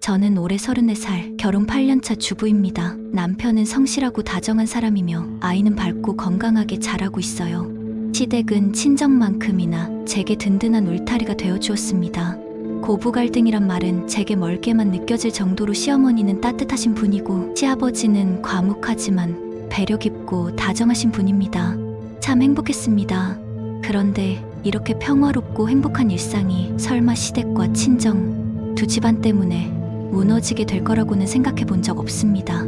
저는 올해 34살, 결혼 8년차 주부입니다. 남편은 성실하고 다정한 사람이며 아이는 밝고 건강하게 자라고 있어요. 시댁은 친정만큼이나 제게 든든한 울타리가 되어 주었습니다. 고부 갈등이란 말은 제게 멀게만 느껴질 정도로 시어머니는 따뜻하신 분이고 시아버지는 과묵하지만 배려 깊고 다정하신 분입니다. 참 행복했습니다. 그런데 이렇게 평화롭고 행복한 일상이 설마 시댁과 친정 두 집안 때문에 무너지게 될 거라고는 생각해 본 적 없습니다.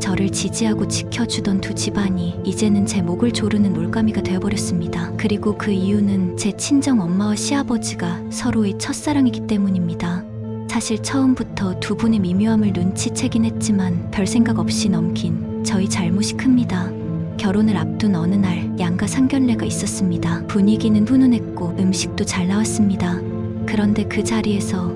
저를 지지하고 지켜주던 두 집안이 이제는 제 목을 조르는 올가미가 되어버렸습니다. 그리고 그 이유는 제 친정 엄마와 시아버지가 서로의 첫사랑이기 때문입니다. 사실 처음부터 두 분의 미묘함을 눈치채긴 했지만 별 생각 없이 넘긴 저희 잘못이 큽니다. 결혼을 앞둔 어느 날 양가 상견례가 있었습니다. 분위기는 훈훈했고 음식도 잘 나왔습니다. 그런데 그 자리에서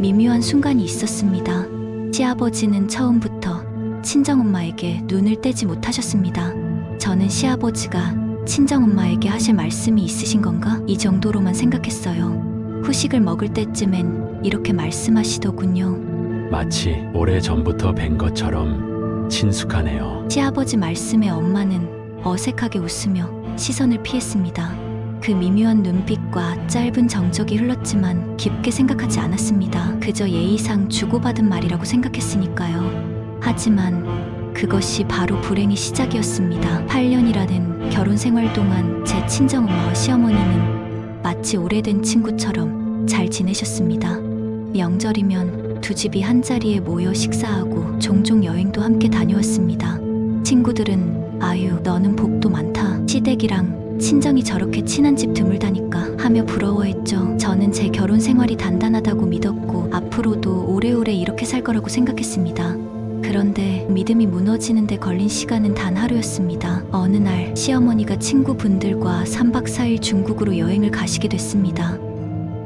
미묘한 순간이 있었습니다. 시아버지는 처음부터 친정엄마에게 눈을 떼지 못하셨습니다. 저는 시아버지가 친정엄마에게 하실 말씀이 있으신 건가? 이 정도로만 생각했어요. 후식을 먹을 때쯤엔 이렇게 말씀하시더군요. 마치 오래 전부터 뵌 것처럼 친숙하네요. 시아버지 말씀에 엄마는 어색하게 웃으며 시선을 피했습니다. 그 미묘한 눈빛과 짧은 정적이 흘렀지만 깊게 생각하지 않았습니다. 그저 예의상 주고받은 말이라고 생각했으니까요. 하지만 그것이 바로 불행의 시작이었습니다. 8년이라는 결혼 생활 동안 제 친정엄마와 시어머니는 마치 오래된 친구처럼 잘 지내셨습니다. 명절이면 두 집이 한 자리에 모여 식사하고 종종 여행도 함께 다녀왔습니다. 친구들은 아유 너는 복도 많다 시댁이랑 친정이 저렇게 친한 집 드물다니까 하며 부러워했죠 저는 제 결혼 생활이 단단하다고 믿었고 앞으로도 오래오래 이렇게 살 거라고 생각했습니다 그런데 믿음이 무너지는데 걸린 시간은 단 하루였습니다 어느 날 시어머니가 친구분들과 3박 4일 중국으로 여행을 가시게 됐습니다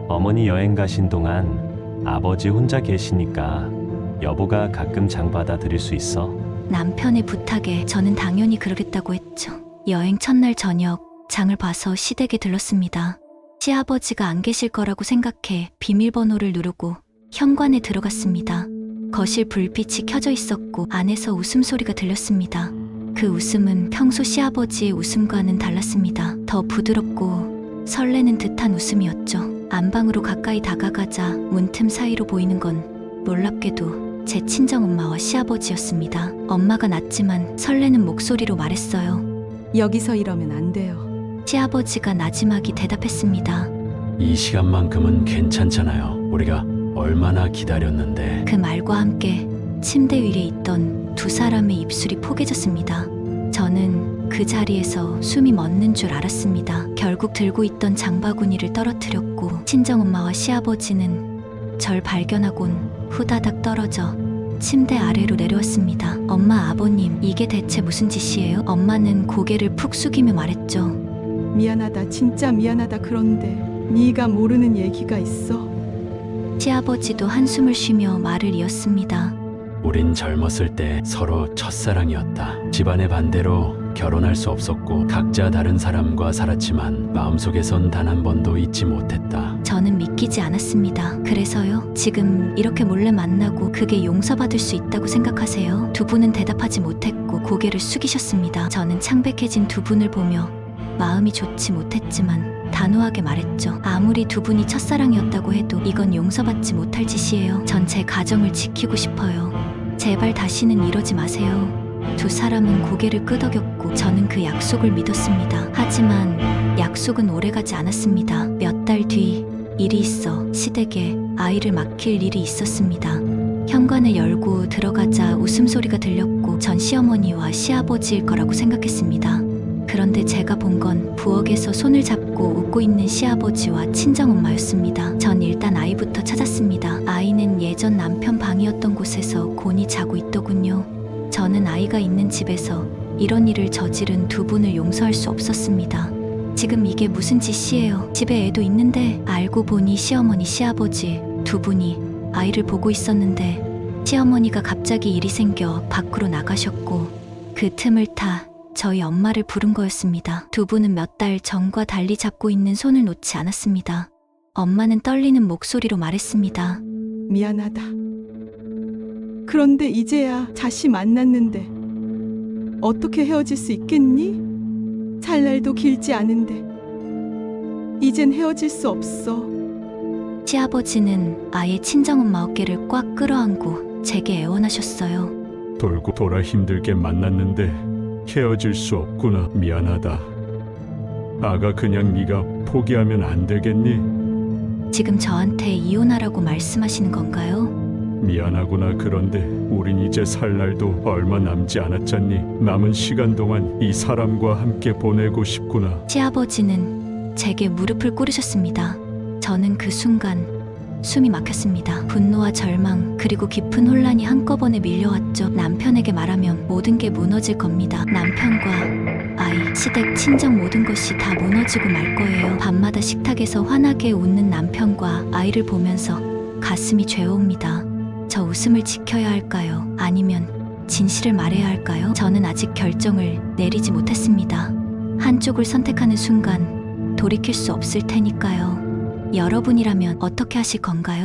어머니 여행 가신 동안 아버지 혼자 계시니까 여보가 가끔 장 받아 드릴 수 있어? 남편의 부탁에 저는 당연히 그러겠다고 했죠. 여행 첫날 저녁 장을 봐서 시댁에 들렀습니다. 시아버지가 안 계실 거라고 생각해 비밀번호를 누르고 현관에 들어갔습니다. 거실 불빛이 켜져 있었고 안에서 웃음소리가 들렸습니다. 그 웃음은 평소 시아버지의 웃음과는 달랐습니다. 더 부드럽고 설레는 듯한 웃음이었죠. 안방으로 가까이 다가가자 문틈 사이로 보이는 건 놀랍게도 제 친정엄마와 시아버지였습니다. 엄마가 낮지만 설레는 목소리로 말했어요. 여기서 이러면 안 돼요. 시아버지가 나지막이 대답했습니다. 이 시간만큼은 괜찮잖아요. 우리가 얼마나 기다렸는데. 그 말과 함께 침대 위에 있던 두 사람의 입술이 포개졌습니다. 저는 그 자리에서 숨이 멎는 줄 알았습니다. 결국 들고 있던 장바구니를 떨어뜨렸고 친정엄마와 시아버지는 절 발견하곤 후다닥 떨어져 침대 아래로 내려왔습니다. 엄마 아버님 이게 대체 무슨 짓이에요? 엄마는 고개를 푹 숙이며 말했죠. 미안하다. 진짜 미안하다. 그런데 네가 모르는 얘기가 있어. 시아버지도 한숨을 쉬며 말을 이었습니다. 우린 젊었을 때 서로 첫사랑이었다. 집안의 반대로 결혼할 수 없었고 각자 다른 사람과 살았지만 마음속에선 단 한 번도 잊지 못했다. 저는 믿기지 않았습니다. 그래서요? 지금 이렇게 몰래 만나고 그게 용서받을 수 있다고 생각하세요? 두 분은 대답하지 못했고 고개를 숙이셨습니다. 저는 창백해진 두 분을 보며 마음이 좋지 못했지만 단호하게 말했죠. 아무리 두 분이 첫사랑이었다고 해도 이건 용서받지 못할 짓이에요. 전 제 가정을 지키고 싶어요. 제발 다시는 이러지 마세요. 두 사람은 고개를 끄덕였고 저는 그 약속을 믿었습니다. 하지만 약속은 오래가지 않았습니다. 몇 달 뒤 일이 있어 시댁에 아이를 맡길 일이 있었습니다. 현관을 열고 들어가자 웃음소리가 들렸고 전 시어머니와 시아버지일 거라고 생각했습니다. 그런데 제가 본 건 부엌에서 손을 잡고 웃고 있는 시아버지와 친정엄마였습니다. 전 일단 아이부터 찾았습니다. 아이는 예전 남편 방이었던 곳에서 곤히 자고 있더군요. 저는 아이가 있는 집에서 이런 일을 저지른 두 분을 용서할 수 없었습니다. 지금 이게 무슨 짓이에요? 집에 애도 있는데 알고 보니 시어머니 시아버지 두 분이 아이를 보고 있었는데 시어머니가 갑자기 일이 생겨 밖으로 나가셨고 그 틈을 타 저희 엄마를 부른 거였습니다. 두 분은 몇 달 전과 달리 잡고 있는 손을 놓지 않았습니다. 엄마는 떨리는 목소리로 말했습니다. 미안하다. 그런데 이제야 다시 만났는데 어떻게 헤어질 수 있겠니? 살 날도 길지 않은데 이젠 헤어질 수 없어. 시아버지는 아예 친정엄마 어깨를 꽉 끌어안고 제게 애원하셨어요. 돌고 돌아 힘들게 만났는데 헤어질 수 없구나. 미안하다. 아가 그냥 네가 포기하면 안 되겠니? 지금 저한테 이혼하라고 말씀하시는 건가요? 미안하구나. 그런데 우린 이제 살 날도 얼마 남지 않았잖니. 남은 시간 동안 이 사람과 함께 보내고 싶구나. 시아버지는 제게 무릎을 꿇으셨습니다. 저는 그 순간 숨이 막혔습니다. 분노와 절망 그리고 깊은 혼란이 한꺼번에 밀려왔죠. 남편에게 말하면 모든 게 무너질 겁니다. 남편과 아이, 시댁, 친정 모든 것이 다 무너지고 말 거예요. 밤마다 식탁에서 환하게 웃는 남편과 아이를 보면서 가슴이 죄어옵니다. 저 웃음을 지켜야 할까요? 아니면 진실을 말해야 할까요? 저는 아직 결정을 내리지 못했습니다. 한쪽을 선택하는 순간 돌이킬 수 없을 테니까요. 여러분이라면 어떻게 하실 건가요?